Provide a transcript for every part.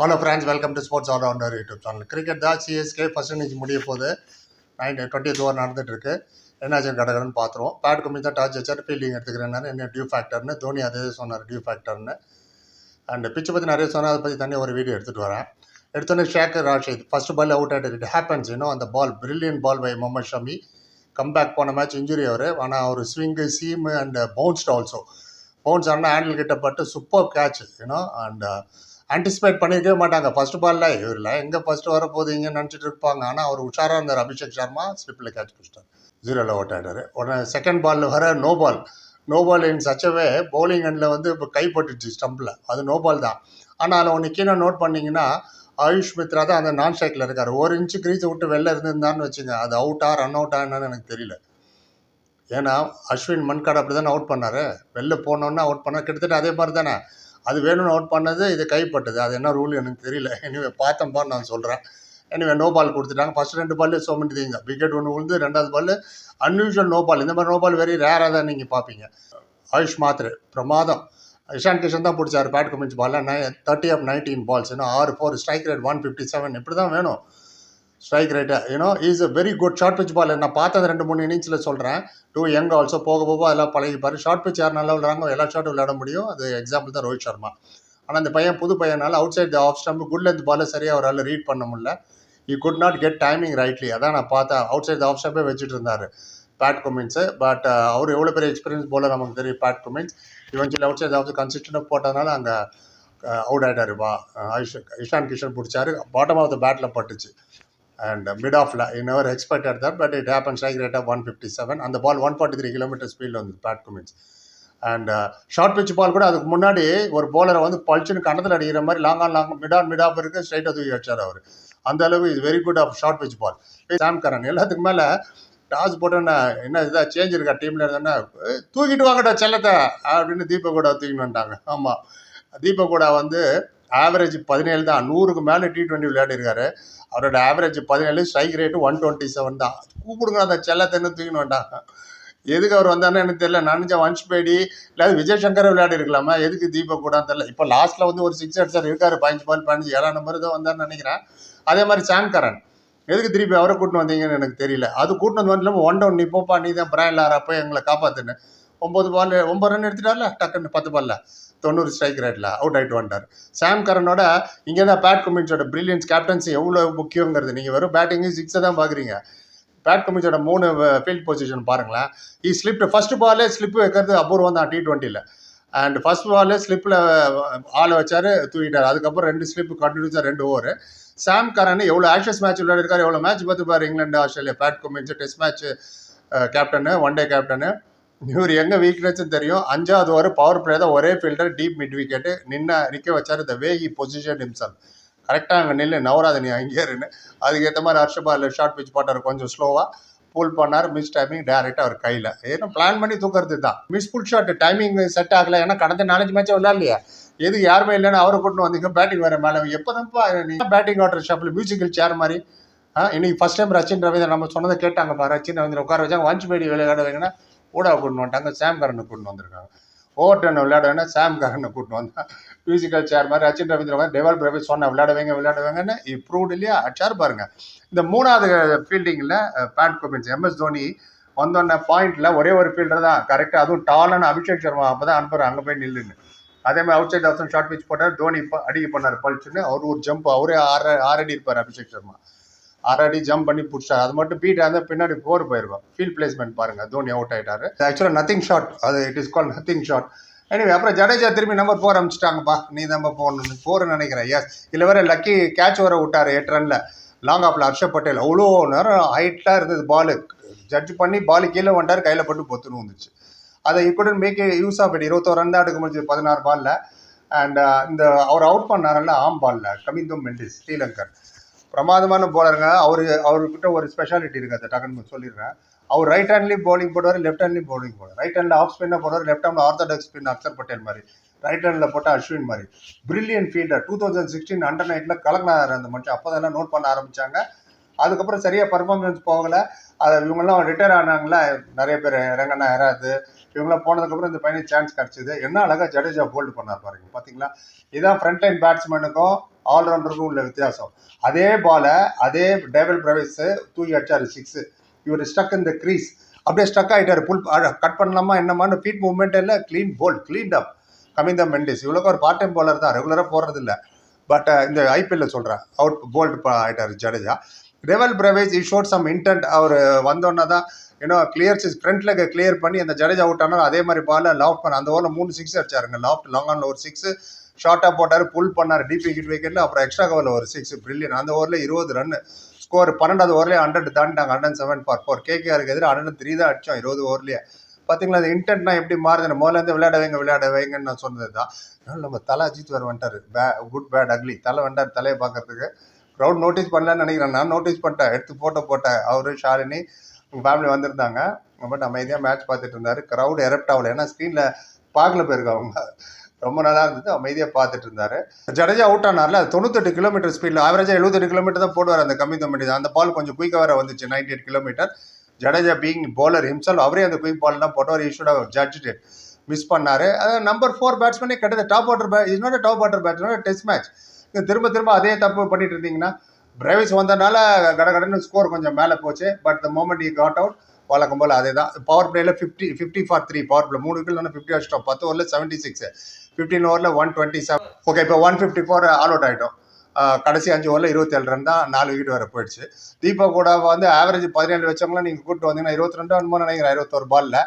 Hello friends welcome to sports allrounder YouTube channel cricket தான் CSK first innings முடிய போது nine twenty over நடந்துட்டுருக்கு என்னாச்சு கடகடன்னு பார்த்துருவோம் பேட் கம்மி தான் டாச் வச்சார் ஃபீல்டிங் எடுத்துக்கிறேன் என்ன டியூ ஃபேக்டர்னு தோனி அதே சொன்னார் டியூ ஃபேக்டர்னு அண்ட் பிச்சை பற்றி நிறைய சொன்னால் அதை பற்றி தனியாக ஒரு வீடியோ எடுத்துகிட்டு வரேன். எடுத்தோன்னே Shaikh Rasheed first ball out ஆகிட்டு இட் ஹேப்பன்ஸ் இன்னும் அந்த ball brilliant ball by Mohammed Shami comeback போன மேட்ச் இன்ஜுரி அவர். ஆனால் அவர் swing seam and bounced also bounce ஆனால் ஹேண்டில் கிட்ட பட்டு super catch you know and anticipate பண்ணியிருக்கவே மாட்டாங்க. ஃபர்ஸ்ட் பால்ல இவரில் எங்கே ஃபர்ஸ்ட் வர போகுதுங்கன்னு நினச்சிட்டு இருப்பாங்க. ஆனால் அவர் உஷாராக இருந்தார் அபிஷேக் சர்மா ஸ்லிப்பில் கேட்ச் பிடிச்சிட்டார். ஜீரோவில் அவுட் ஆகிட்டார் உடனே செகண்ட் பாலில் வர no ball no ball in சச்சவே bowling அண்டில் வந்து இப்போ கைப்பட்டுச்சு ஸ்டம்பில் அது நோ பால் தான். ஆனால் அதில் ஒன்று கீழே நோட் பண்ணிங்கன்னா ஆயுஷ் மித்ரா தான் அந்த நான் ஸ்ட்ரைக்கில் இருக்கார். ஒரு இன்ச்சு கிரீஸை விட்டு வெளில இருந்திருந்தான்னு வச்சுங்க அது அவுட்டா ரன் அவுட்டா என்னன்னு எனக்கு தெரியல. ஏன்னா அஸ்வின் மன்காட் அப்படி தானே அவுட் பண்ணார். வெளில போனோன்னே அவுட் பண்ணார். கிட்டத்தட்ட அதே மாதிரி தானே. அது வேணும்னு அவுட் பண்ணது இது கைப்பட்டது. அது என்ன ரூல் எனக்கு தெரியல. எனிவே பார்த்தம்பா நான் சொல்கிறேன் எனிவே நோ பால் கொடுத்துட்டாங்க. ஃபஸ்ட்டு ரெண்டு ball so many things. Wicket ஒன்று விழுந்து ரெண்டாவது பால் அன்யூஷுவல் நோ பால் இந்த மாதிரி நோ பால் வெரி ரேராக தான் நீங்கள் பார்ப்பீங்க. ஆயுஷ் மாத்திரை பிரமாதம். இஷான் கிஷன் தான் பிடிச்சாரு. பேட் கமிச்சு பால்ல நை தேர்ட்டி ஆஃப் நைன்டீன் பால்ஸ் இன்னும் ஆறு four strike rate one fifty seven இப்படி தான் வேணும். Strike rate you know is a very good short pitch ball நான் பார்த்தது ரெண்டு மூணு இன்னிங்ஸில் சொல்கிறேன் டூ யங் ஆல்சோ போக போக அதெல்லாம் பழகிப்பார். ஷார்ட் பிச் யார் நல்லா விளையாடுறாங்க எல்லா ஷாட்டும் விளையாட முடியும். அது எக்ஸாம்பிள் தான் ரோஹித் சர்மா. ஆனால் அந்த பையன் புது பையனால் outside off stump good length ball சரியாக அவரால் ரீட் பண்ண முடியல. He could not get timing rightly அதான் நான் பார்த்தேன். அவுட் சைட் ஆஃப் ஸ்டம்பே வச்சுட்டு இருந்தார் பேட் குமின்ஸு பட் uh, அவர் எவ்வளோ பெரிய எக்ஸ்பீரியன்ஸ் போல நமக்கு தெரியும் பேட் குமின்ஸ் இவன் அவுட் சைட் ஆஃப் கன்சிஸ்டண்டாக போட்டதுனால அங்கே அவுட் uh, ஆகிட்டாரு வா ஐஷ் இஷான் கிஷன் பிடிச்சாரு. பாட்டம் ஆஃப் த பேட்டில் பட்டுச்சு. அண்ட் மிட் ஆஃப்ல never expected that but it happen strike rate of one fifty seven அந்த ball one forty three kilometre ஸ்பீடில் வந்து Pat Cummins and short pitch ball கூட அதுக்கு முன்னாடி ஒரு போலரை வந்து பல்ச்சுன்னு கணத்தில் அடிக்கிற மாதிரி long on long mid on mid off இருக்கு ஸ்ட்ரைட்டாக தூக்கி வச்சார் அவர். அந்த அளவு இது very good of short pitch ball Sam Curran எல்லாத்துக்கு மேலே டாஸ் போட்டோன்னா என்ன இதாக சேஞ்ச் இருக்கா டீமில் இருந்தோன்னா தூக்கிட்டு வாங்கடா செல்லத்தை அப்படின்னு தீபக் கூட தூக்கிட்டு வந்துட்டாங்க. ஆமாம் தீபக் கூட வந்து ஆவரேஜ் பதினேழு தான். நூறுக்கு மேலே டி டுவெண்ட்டி விளையாடிருக்காரு. அவரோட ஆவரேஜ் பதினேழு strike rate one twenty seven தான். கூப்பிடுங்க அந்த செல்லத்தைன்னு தூக்கின்னு வேண்டாம் எதுக்கு அவர் வந்தாருன்னு எனக்கு தெரியல. நனஞ்ச வன்ஷ் பேடி இல்லாத விஜய் சங்கர் விளையாடி இருக்கலாமா எதுக்கு தீபக் கூட தெரியல. இப்போ லாஸ்ட்டில் வந்து ஒரு சிக்ஸ் அடிச்சார் இருக்காரு. பதினஞ்சு பால் பதினஞ்சு ஏழாம் நம்பர் தான் வந்தார்னு நினைக்கிறேன். அதே மாதிரி சாம்கரன். எதுக்கு திருப்பி அவரை கூட்டின்னு வந்தீங்கன்னு எனக்கு தெரியல. அது கூட்டின்னு வந்து இல்லாமல் ஒன் டவுன் நீ போப்பா நீ தான் பிராயன் லாரா போய் எங்களை காப்பாத்துன்னு. ஒம்பது பால் ஒம்பது ரன் எடுத்துட்டார்ல? டக்குன்னு பத்து பால்ல தொண்ணூறு ஸ்ட்ரைக் ரேட்டில் அவுட் ஆகிட்டு வந்துட்டார். சாம் கரனோட இங்கே தான் பேட் கமின்ஸோட பிரில்லியன்ஸ் கேப்டன்சி எவ்வளோ முக்கியங்கிறது நீங்கள் வெறும் பேட்டிங்கு சிக்ஸை தான் பார்க்குறீங்க. பேட் கமின்ஸோட மூணு ஃபீல்ட் பொசிஷன் பாருங்களேன். ஈ ஸ்லிப் ஃபர்ஸ்ட் பாலே ஸ்லிப் வைக்கிறது அபூர்வம் தான் டி டுவெண்ட்டியில் அண்ட் ஃபர்ஸ்ட் பாலே ஸ்லிப்பில் ஆளை வச்சார் தூக்கிட்டார். அதுக்கப்புறம் ரெண்டு ஸ்லிப் கண்டினியூஸாக ரெண்டு ஓவர் சாம் கரன் எவ்வளோ ஆக்ஷஸ் மேட்ச் விளையாடிருக்காரு எவ்வளோ மேட்ச் பார்த்து பாரு England Australia Pat Cummins test match captain one day captain இவர் எங்கே வீக்னஸ்ன்னு தெரியும். அஞ்சாவது ஒரு பவர் பிளே தான் ஒரே ஃபீல்டர் டீப் மிட் விக்கெட்டு நின்ன நிற்க வச்சார் த வேகி பொசிஷன் himself. கரெக்டாக அங்கே நில்லு நவராத நீ அங்கேயே இருன்னு அதுக்கேற்ற மாதிரி ஹர்ஷபால் ஷார்ட் பிச் போட்டார் கொஞ்சம் ஸ்லோவாக புல் பண்ணார் மிஸ் டைமிங் டேரெக்டாக அவர் கையில். ஏன்னா பிளான் பண்ணி தூக்குறது தான். Miss pull shot timing set ஆகலை. ஏன்னா கடந்த நாலஞ்சு மேட்சே விளையாடலையா. எது யாருமே இல்லைன்னு அவரை கூட்டு வந்தீங்க பேட்டிங் வர மேலே. எப்போதான்ப்பா பேட்டிங் ஆர்டர் ஷாப்பில் மியூசிக்கல் சேர் மாதிரி. இன்னைக்கு ஃபர்ஸ்ட் டைம் ரச்சின் ரவீந்திரன் நம்ம சொன்னதை கேட்டாங்கப்பா ரச்சின் ரவீந்திரன் உட்கார வச்சாங்க. வஞ்ச் மேடி விளையாட வைங்கன்னா கூட கூட்டு வந்துட்டாங்க சாம்காரனை கரனை கூட்டு வந்திருக்காங்க. ஓவர் டர்ன் விளையாட வேணா சாம் கரனை கூட்டு வந்தா மியூசிக்கல் சேர் மாதிரி அச்சின் ரவீந்திர மாதிரி டெவல் பிரபி சொன்ன விளையாட விளையாடுவாங்கன்னு விளையாட இப்ரூவ்ட் இல்லையா? அச்சார் பாருங்க. இந்த மூணாவது ஃபீல்டிங்கில் பேட் கோபின்ஸ் எம்எஸ் தோனி வந்தோடனே பாயிண்ட்ல ஒரே ஒரு ஃபீல்டர் தான். கரெக்டாக அதுவும் டாலான அபிஷேக் சர்மா அப்போ தான் அனுப்புறாரு அங்கே போய் நில்லுன்னு. அதே மாதிரி out side off short pitch போட்டார் தோனி இப்போ அடிக்க பண்ணார் பல்ச்சுன்னு அவர் ஒரு ஜம்ப் அவரே ஆறு ஆறடி இருப்பார் அபிஷேக் சர்மா. ஆறடி ஜம்ப் பண்ணி பிடிச்சாரு அது மட்டும் பீட் அந்த பின்னாடி போர் போயிருக்கும். ஃபீல்ட் பிளேஸ்மெண்ட் பாருங்க. தோனி அவுட் ஆயிட்டாரு. ஆக்சுவலாக நத்திங் ஷாட் அது it is call nothing shot எனவே அப்புறம் ஜடேஜா திரும்பி நம்பர் ஃபோர் அமிச்சிட்டாங்கப்பா நீ நம்ம போகணும்னு ஃபோர்னு நினைக்கிறேன். எஸ் இதில் வேற லக்கி கேட்ச் வர விட்டார். எட்டு ரனில் லாங் ஆஃப்ல ஹர்ஷப் பட்டேல். அவ்வளோ நேரம் ஹைட்டாக இருந்தது பாலு ஜட்ஜ் பண்ணி பால் கீழே வந்தார் கையில் பட்டு பொத்துன்னு வந்துச்சு. அதை இக்குடன் மேக் யூஸ் ஆஃப் இட் இருபத்தோரு ரன் தான் எடுக்க முடிஞ்சது. பதினாறு பாலில் அண்ட் uh, இந்த அவர் அவுட் பண்ணாரல்ல ஆம் பாலில் கமிந்தோ மெண்டிஸ் ஸ்ரீலங்கர் பிரமாதமான போலருங்க அவரு அவர்கிட்ட ஒரு ஸ்பெஷாலிட்டி இருக்குது அதை டக்குன்னு சொல்லிடுறேன். அவர் ரைட் ஹேண்ட்லேயும் பவுலிங் போடுவார் லெஃப்ட் ஹேண்ட்லேயும் bowling போடுவார். ரைட் ஹேண்டில் ஆஃப் ஸ்பின்னர் போடுவார் லெஃப்ட் ஹேண்டில் ஆர்த்தடாக்ஸ் ஸ்பின் அக்சர் பட்டேல் மாதிரி. ரைட் ஹேண்டில் போட்டால் அஸ்வின் மாதிரி. Brilliant fielder two thousand sixteen under நைட்டில் கலக்கினார் அந்த மனுஷன். அப்போ தான் நோட் பண்ண ஆரம்பிச்சாங்க. அதுக்கப்புறம் சரியாக பர்ஃபார்மன்ஸ் போகலை. அதை இவங்கெல்லாம் ரிட்டையர் ஆனாங்களா? நிறைய பேர் இறங்கண்ணா இறாது இவங்களாம் போனதுக்கப்புறம் இந்த பையனுக்கு சான்ஸ் கிடச்சிது. என்ன அழகாக ஜடேஜா போல்டு பண்ணார் பாருங்க. பார்த்தீங்களா இதான் ஃப்ரண்ட் லைன் பேட்ஸ்மேனுக்கும் ஆல்ரவுண்டருக்கும் உள்ள வித்தியாசம். அதே பாலை அதே டேபிள் பிரவேஸு தூக்கி அடிச்சார் சிக்ஸ் இவர் ஸ்டக் இந்த க்ரீஸ் அப்படியே ஸ்டக் ஆகிட்டார் புல் கட் பண்ணலாமா என்னமான்னு ஃபீட் மூவ்மெண்ட் இல்லை. Clean bowled clean up coming the Mendis. இவ்வளோக்கு ஒரு பார்ட் டைம் பாலர் தான் ரெகுலராக போகிறது இல்லை பட் இந்த ஐபிஎல்ல சொல்கிறேன் அவுட் போல்டு ஆகிட்டார் Jadeja. ரெவல் Brevis he showed some intent அவர் வந்தோன்னே தான் ஏன்னா கிளியர்ஸ் ஃப்ரண்ட் லெக் கிளியர் பண்ணி அந்த ஜடேஜா அவுட் ஆனால் அதே மாதிரி பால் லாஃப்ட் பண்ண அந்த ஓவரில் மூணு சிக்ஸ் அடிச்சாருங்க. லாஃப்ட் லாங் ஆனில் ஒரு சிக்ஸ் ஷார்ட்டாக போட்டார் புல் பண்ணார் டிபி விக்கெட் விக்கெட்டில் அப்புறம் எக்ஸ்ட்ரா கவரில் ஒரு சிக்ஸ் பிரில்லியன் அந்த ஓவரில் இருபது ரன் ஸ்கோர் பன்னெண்டாவது ஓவர்லேயே ஹண்ட்ரட் தாண்டிட்டாங்க ஹண்ட்ரட் செவன் ஃபார் ஃபோர் கேகேஆருக்கு எதிராக ஹண்ட்ரட் த்ரீ தான் அடிச்சோம் இருபது ஓவர்லேயே பார்த்தீங்களா அந்த இன்டென்ட்னா எப்படி மாறுதுன்னு? முதல்ல இருந்து விளையாட வைங்க விளையாட வைங்கன்னு நான் சொன்னது தான் நம்ம தலை அஜித் வேறு வந்துட்டார். பே குட் பேட் அக்லி தலை வந்துட்டார் தலையை பார்க்கறதுக்கு. க்ரௌட் நோட்டீஸ் பண்ணலன்னு நினைக்கிறேன் நான். நோட்டீஸ் பண்ணிட்டேன் எடுத்து ஃபோட்டோ போட்டேன் அவரு ஷாலினி உங்கள் ஃபேமிலி வந்திருந்தாங்க. பட் அமைதியாக மேட்ச் பார்த்துட்டு இருந்தார். க்ரௌட் எரப்ட் ஆகல. ஏன்னா ஸ்க்ரீனில் பார்க்கல போயிருக்க அவங்க. ரொம்ப நல்லா இருந்தது. அமைதியாக பார்த்துட்டு இருந்தார். ஜடேஜா அவுட் ஆனார்ல தொண்ணூத்தெட்டு கிலோமீட்டர் ஸ்பீடில் ஆவரேஜாக எழுபத்தெட்டு கிலோமீட்டர் தான் போடுவார் அந்த கம்மி தம்பி அந்த பால் கொஞ்சம் குயிக்காக வேறு வந்துச்சு ninety eight kilometre Jadeja being bowler himself அவரே அந்த குயிக் பால் தான் போட்டவர் ஈஷோட ஜட்ஜ் மிஸ் பண்ணார். அதாவது நம்பர் ஃபோர் பேட்ஸ்மேனே கிடையாது top order bat is not top order batsman test match திரும்ப திரும்ப அதே தப்பு பண்ணிட்டு இருந்தீங்கன்னா பிரேவிஸ் வந்தனால கடகடன்னு ஸ்கோர் கொஞ்சம் மேலே போச்சு. But the moment I got out வழக்கம் போல் அதே தான் power பிளேயில் fifty fifty for three power play மூணு விக்கெட் ஃபிஃப்டி அடிச்சிட்டோம். பத்து ஓவரில் செவன்ட்டி சிக்ஸ் ஃபிஃப்டீன் ஓவரில் ஒன் டுவெண்ட்டி செவன் ஓகே இப்போ one fifty four all out ஆகிட்டோம் கடைசி அஞ்சு ஓவரில் இருபத்தேழு ரன் தான் நாலு விக்கெட் வர போயிடுச்சு. தீபக் கூட வந்து ஆவரேஜ் பதினேழு வச்சவங்களாம் நீங்கள் கூப்பிட்டு வந்தீங்கன்னா இருபத்தி ரெண்டு அனுமதி நினைக்கிறேன் இருபத்தோரு பாலில்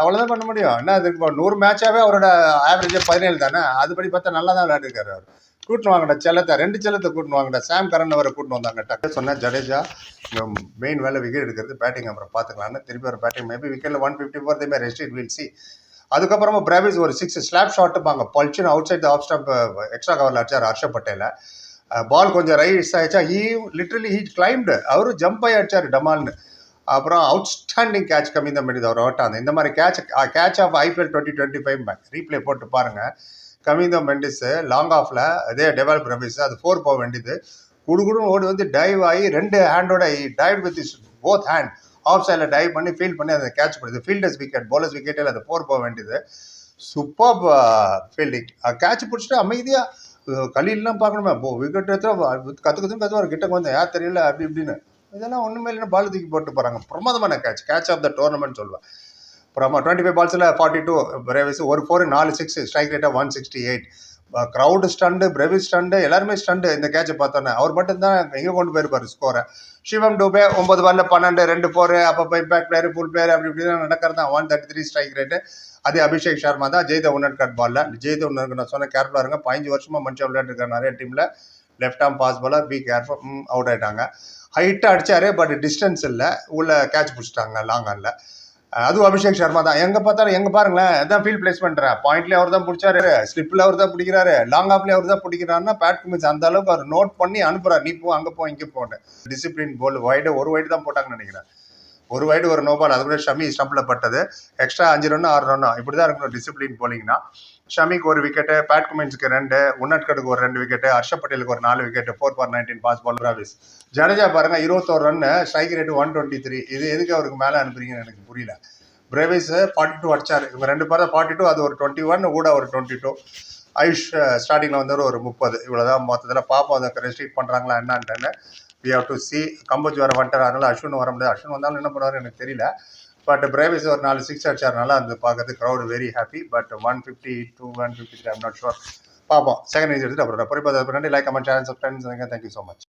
அவ்வளோதான் பண்ண முடியும். என்ன அதுக்கு இப்போ நூறு மேட்சாகவே அவரோட ஆவரேஜ் பதினேழு தானே? அதுபடி பார்த்தா நல்லா தான் விளையாடிருக்காரு அவர். கூட்டின்னு வாங்கடா செல்லத்தை. ரெண்டு செல்லத்தை கூட்டின்னு வாங்கடா. சாம் கரன் அவரை கூட்டின்னு வந்தாங்க. டக்கு சொன்னேன் ஜடேஜா மெயின் வேலை விக்கெட் எடுக்கிறது பேட்டிங் அப்புறம் பார்த்துக்கலான்னு திருப்பி ஒரு பேட்டிங் மேபி விக்கெட்டில் ஒன் ஃபிஃப்டி ஃபோர் தேமே ரெஸ்ட் இட் வில் சி அதுக்கப்புறமா பிராவிஸ் ஒரு சிக்ஸ் ஸ்லாப் ஷாட்டுப்பாங்க பல்ச்சின் out side off stump extra கவரில் அடிச்சார் ஹர்ஷ பட்டேல. பால் கொஞ்சம் ரைஸ் ஆயிடுச்சா? ஹீ லிட்ரலி ஹீ கிளைம்டு அவரும் ஜம்ப் ஆகி அடிச்சார் டமால்னு. அப்புறம் அவுட்ஸ்டாண்டிங் கேட்ச் கம்மி தான் பண்ணிது அவர் ஓட்டாந்து இந்த மாதிரி catch catch of IPL twenty twenty five replay போட்டு பாருங்கள் கமிந்தோ மெண்டிஸ் லாங் ஆஃபில் அதே டெவலப் ரபிஸ் அது ஃபோர் போக வேண்டியது. குடுகுடுன்னு ஓடி வந்து டைவ் ஆகி ரெண்டு ஹேண்டோட dive with is both hand off சைடில் டைவ் பண்ணி ஃபீல் பண்ணி அதை கேட்ச் பண்ணுது. ஃபீல்டர்ஸ் விக்கெட் போலர்ஸ் விக்கெட்டில் அது ஃபோர் போக வேண்டியது. சூப்பர் ஃபீல்டிங் uh, கேட்ச் பிடிச்சிட்டு அமைதியாக கலிலாம் பார்க்கணுமே. போ விக்கெட் எடுத்து கற்று கற்று கற்றுவார் கிட்ட வந்து யார் தெரியல அப்படி இப்படின்னு. இதெல்லாம் ஒன்றுமே இல்லைன்னா பால் தூக்கி போட்டு போகிறாங்க பிரமாதமான catch catch of the tournament சொல்லுவேன் அப்புறமா டுவெண்ட்டி ஃபைவ் பால்ஸில் ஃபார்ட்டி டூ பிரேவிஸ் ஒரு ஃபோர் நாலு சிக்ஸ் ஸ்ட்ரைக் ரேட்டாக one sixty eight crowd stunned Brevis stunned எல்லாருமே ஸ்டண்டு இந்த கேட்சை பார்த்தோன்னே. அவர் மட்டும் தான் எங்கே கொண்டு போயிருப்பார் ஸ்கோரை சிவம் டூபே ஒன்பது பாலில் பன்னெண்டு ரெண்டு ஃபோர் அப்போ இம்பேக்ட் பிளேயர் ஃபுல் பிளேயர் அப்படி இப்படி தான் நடக்கிறது? தான் one thirty three strike rate அதே அபிஷேக் சர்மா தான் ஜெய்த உன்னட் கட் பாலில் ஜெய்த உன்னருக்கு நான் சொன்ன கேர்ஃபுல்லாக இருங்க. பதினஞ்சு வருஷமாக மனுஷன் விளையாட்டுருக்காரு நிறைய டீமில் left arm pace bowler be careful out ஆகிட்டாங்க ஹைட்டாக அடித்தாரு பட் டிஸ்டன்ஸ் இல்லை. உள்ள கேட்ச் பிடிச்சிட்டாங்க லாங் ஆனில் அதுவும் அபிஷேக் சர்மா தான். எங்கே பார்த்தாலும் எங்கே பாருங்களேன் அதான் ஃபீல்ட் பிளேஸ் பண்ணுறேன் பாயிண்ட்லேயே அவர் தான் பிடிச்சாரு. ஸ்லிப்பில் அவர் தான் பிடிக்கிறாரு. லாங் ஆஃப்லேயே அவர் தான் பிடிக்கிறாருன்னா பேட் குமிஸ் அந்த அளவுக்கு அவர் நோட் பண்ணி அனுப்புறாரு. நீ போ அங்கே போ இங்கே போன்னு டிசிப்ளின் போல் வைடு ஒரு வைடு தான் போட்டாங்கன்னு நினைக்கிறேன். ஒரு வைடு ஒரு நோபால் அது கூட ஷமி ஸ்டம்பில் பட்டது. எக்ஸ்ட்ரா அஞ்சு ரன்னு ஆறு ரன்னு இப்படி தான் இருக்கணும் டிசிப்ளின் போலிங்கன்னா ஷமிக்கு ஒரு விக்கெட்டு பேட் குமின்ஸுக்கு ரெண்டு உன்னட்கடுக்கு ஒரு ரெண்டு விக்கெட்டு ஹர்ஷ பட்டேலுக்கு ஒரு நாலு விக்கெட்டு ஃபோர் ஃபார் நைன்டீன் பாஸ் பால் ராவிஸ் ஜடேஜா பாருங்க இருபத்தோரு run strike rate one twenty three இது எதுக்கு அவருக்கு மேலே அனுப்புறீங்கன்னு எனக்கு புரியல. பிரேவிஸ் ஃபார்ட்டி டூ அடிச்சார். இவங்க ரெண்டு பேரும் ஃபார்ட்டி டூ அது ஒரு டுவெண்ட்டி ஒன் கூட ஒரு டுவெண்ட்டி டூ ஆயுஷ் ஸ்டார்டிங்கில் வந்து ஒரு முப்பது. இவ்வளோதான் மொத்தத்தில் பார்ப்போம் அதை ரெஸ்ட்ரிக்ட் பண்ணுறாங்களா என்னன்ட்டுன்னு. We have to see Kamboj வர வந்துட்டார் அதனால அஸ்வின் வர முடியாது. அஸ்வின் வந்தாலும் என்ன பண்ணுவார் எனக்கு தெரியல. பட் பிரேவிஸ் ஒரு நாலு சிக்ஸ் அடிச்சார்னால அந்த பார்க்கறது crowd very happy but one fifty two one fifty three I'm not sure பார்ப்போம் செகண்ட் இன்ஸ் எடுத்துட்டு அப்புறம் பொறுப்பாக நன்றி like comment channel subscribe thank you so much